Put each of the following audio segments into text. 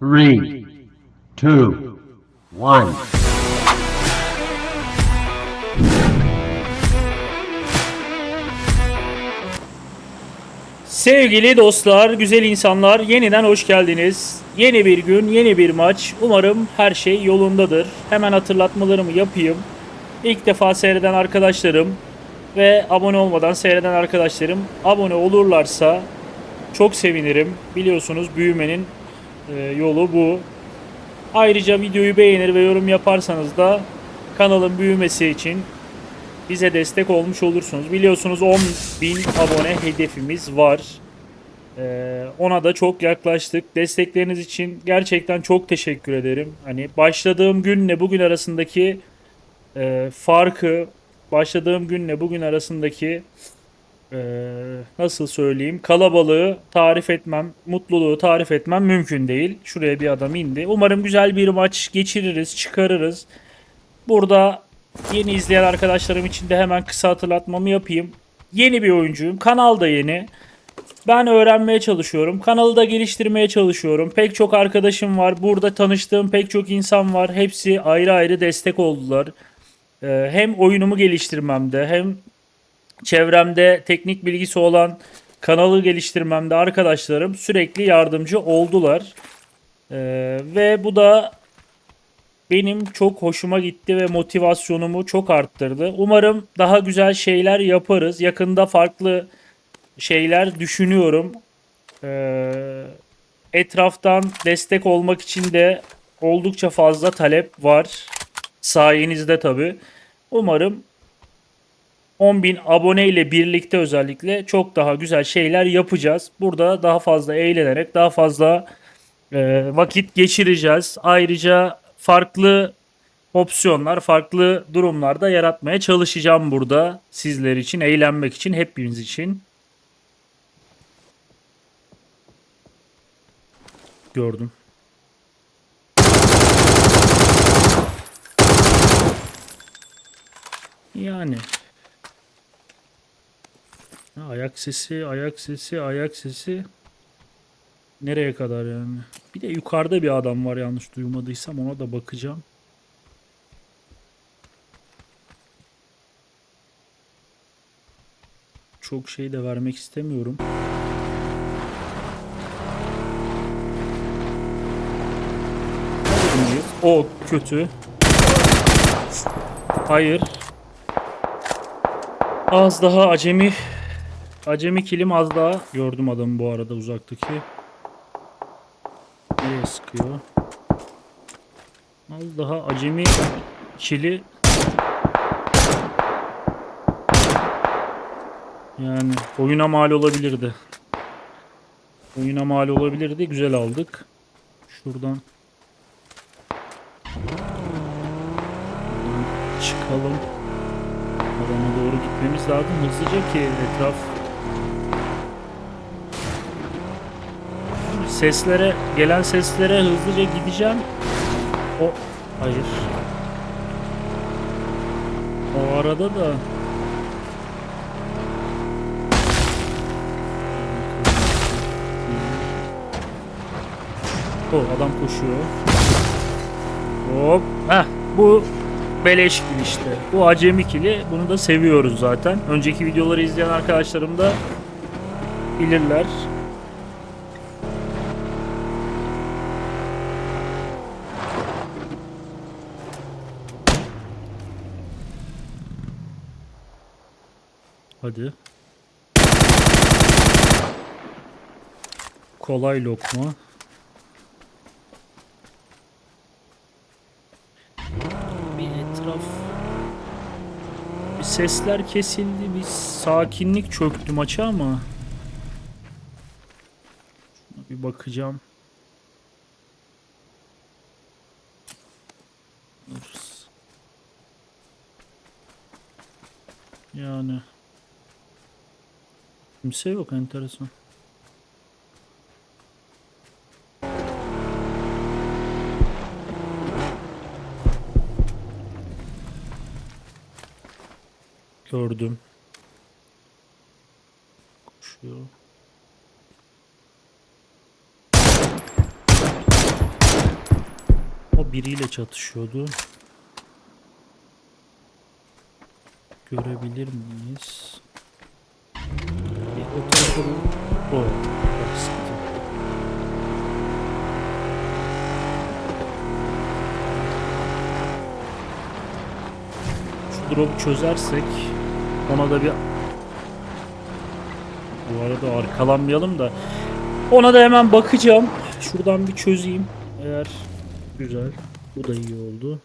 three, two, one. Sevgili dostlar, güzel insanlar, yeniden hoş geldiniz. Yeni bir gün, yeni bir maç. Umarım her şey yolundadır. Hemen hatırlatmalarımı yapayım. İlk defa seyreden arkadaşlarım ve abone olmadan seyreden arkadaşlarım abone olurlarsa çok sevinirim. Biliyorsunuz büyümenin yolu bu. Ayrıca videoyu beğenir ve yorum yaparsanız da kanalın büyümesi için bize destek olmuş olursunuz. Biliyorsunuz 10.000 abone hedefimiz var. Ee, ona da çok yaklaştık. Destekleriniz için gerçekten çok teşekkür ederim. Hani başladığım günle bugün arasındaki e, farkı, başladığım günle bugün arasındaki e, nasıl söyleyeyim kalabalığı tarif etmem, mutluluğu tarif etmem mümkün değil. Şuraya bir adam indi. Umarım güzel bir maç geçiririz, çıkarırız. Burada yeni izleyen arkadaşlarım için de hemen kısa hatırlatmamı yapayım. Yeni bir oyuncuyum. Kanal da yeni. Ben öğrenmeye çalışıyorum. Kanalı da geliştirmeye çalışıyorum. Pek çok arkadaşım var. Burada tanıştığım pek çok insan var. Hepsi ayrı ayrı destek oldular. Ee, hem oyunumu geliştirmemde hem çevremde teknik bilgisi olan kanalı geliştirmemde arkadaşlarım sürekli yardımcı oldular. Ee, ve bu da benim çok hoşuma gitti ve motivasyonumu çok arttırdı. Umarım daha güzel şeyler yaparız. Yakında farklı şeyler düşünüyorum. Ee, etraftan destek olmak için de oldukça fazla talep var. Sayenizde tabi. Umarım 10.000 abone ile birlikte özellikle çok daha güzel şeyler yapacağız. Burada daha fazla eğlenerek daha fazla e, vakit geçireceğiz. Ayrıca farklı opsiyonlar, farklı durumlarda yaratmaya çalışacağım burada sizler için, eğlenmek için, hepimiz için. Gördüm. Yani. Ayak sesi, ayak sesi, ayak sesi. Nereye kadar yani? Bir de yukarıda bir adam var yanlış duymadıysam ona da bakacağım. Çok şey de vermek istemiyorum. O kötü. Hayır. Az daha acemi acemi kilim az daha gördüm adamı bu arada uzaktaki. Nereye sıkıyor? Az daha acemi çili yani oyuna mal olabilirdi. Oyuna mal olabilirdi. Güzel aldık. Şuradan çıkalım. Alana doğru gitmemiz lazım hızlıca ki etraf seslere gelen seslere hızlıca gideceğim. O hayır. O arada da O adam koşuyor. Hop. Heh, bu beleş kill işte. Bu acemi kili. Bunu da seviyoruz zaten. Önceki videoları izleyen arkadaşlarım da bilirler. Hadi. Kolay lokma. Bir etraf bir sesler kesildi, bir sakinlik çöktü maça ama bir bakacağım. Yani kimse yok enteresan. Gördüm. Koşuyor. biriyle çatışıyordu. Görebilir miyiz? O. Şu drop'u çözersek ona da bir bu arada arkalanmayalım da ona da hemen bakacağım. Şuradan bir çözeyim. Eğer güzel. Bu da iyi oldu.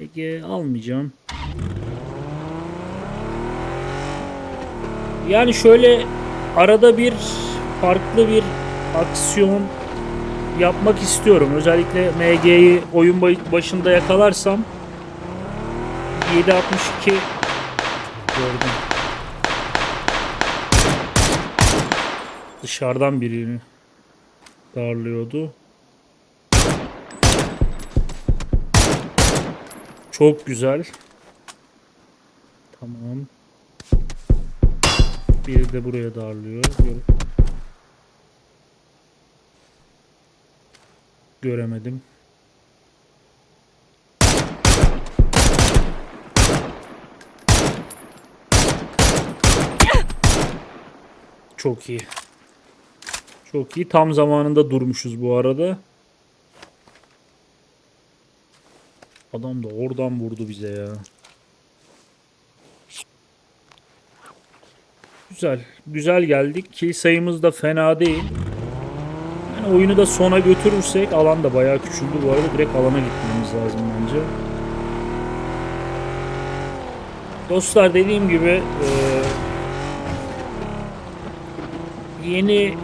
Ege almayacağım. Yani şöyle arada bir farklı bir aksiyon yapmak istiyorum. Özellikle MG'yi oyun başında yakalarsam 762 gördüm. Dışarıdan birini darlıyordu. Çok güzel. Tamam. Biri de buraya darlıyor. Gör- Göremedim. Çok iyi. Çok iyi. Tam zamanında durmuşuz bu arada. Adam da oradan vurdu bize ya. Güzel. Güzel geldik. Kill sayımız da fena değil. Yani oyunu da sona götürürsek alan da bayağı küçüldü. Bu arada direkt alana gitmemiz lazım bence. Dostlar dediğim gibi eee, yeni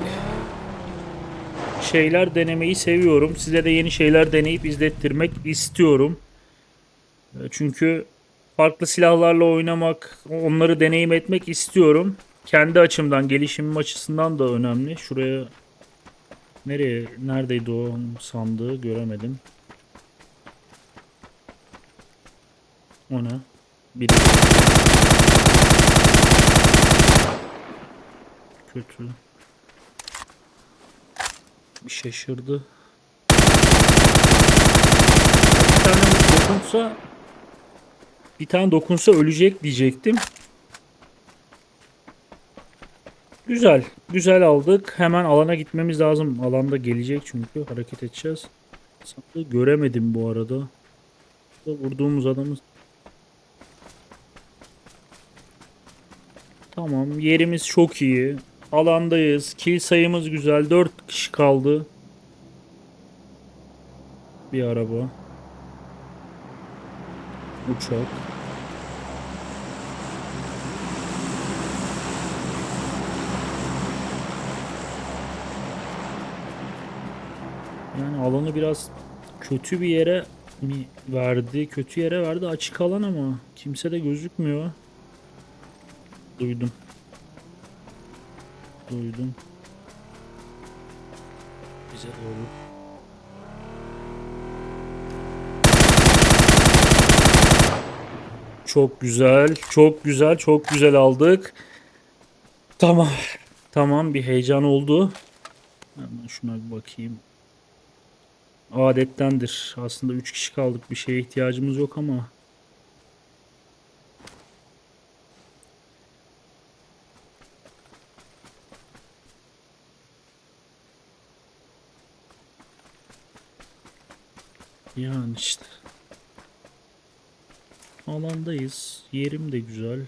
şeyler denemeyi seviyorum. Size de yeni şeyler deneyip izlettirmek istiyorum. E, Çünkü farklı silahlarla oynamak, onları deneyim etmek istiyorum. Kendi açımdan, gelişimim açısından da önemli. Şuraya nereye, neredeydi o sandığı göremedim. O ne? Biri. Kötü. Bir şaşırdı. Bir tane dokunsa bir tane dokunsa ölecek diyecektim. Güzel. Güzel aldık. Hemen alana gitmemiz lazım. Alanda gelecek çünkü. Hareket edeceğiz. Sandığı göremedim bu arada. Burada Vurduğumuz adamız. Tamam. Yerimiz çok iyi. Alandayız. Kill sayımız güzel. 4 kişi kaldı. Bir araba. Uçak. Yani alanı biraz kötü bir yere mi verdi? Kötü yere verdi. Açık alan ama kimse de gözükmüyor. Duydum. Duydum. Bize doğru. Çok güzel, çok güzel, çok güzel aldık. Tamam. Tamam bir heyecan oldu. Hemen şuna bir bakayım. Adettendir. Aslında 3 kişi kaldık. Bir şeye ihtiyacımız yok ama. Yani işte. Alandayız. Yerim de güzel.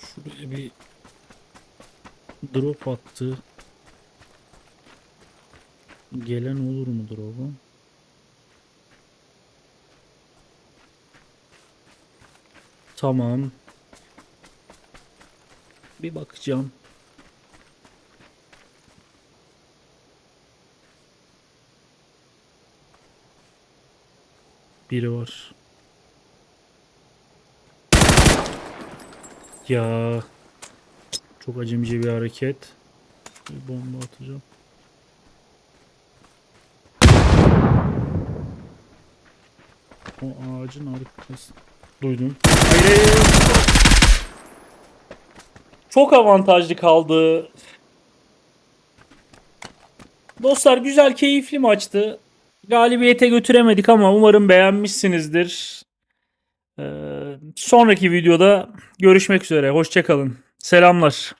Şuraya bir drop attı. Gelen olur mu drop'a? Tamam. Bir bakacağım. Biri var. Ya çok acemice bir hareket. Bir bomba atacağım. O ağacın arkası. Duydum. Hayır. Çok avantajlı kaldı. Dostlar güzel keyifli maçtı. Galibiyete götüremedik ama umarım beğenmişsinizdir. Ee, sonraki videoda görüşmek üzere. Hoşçakalın. Selamlar.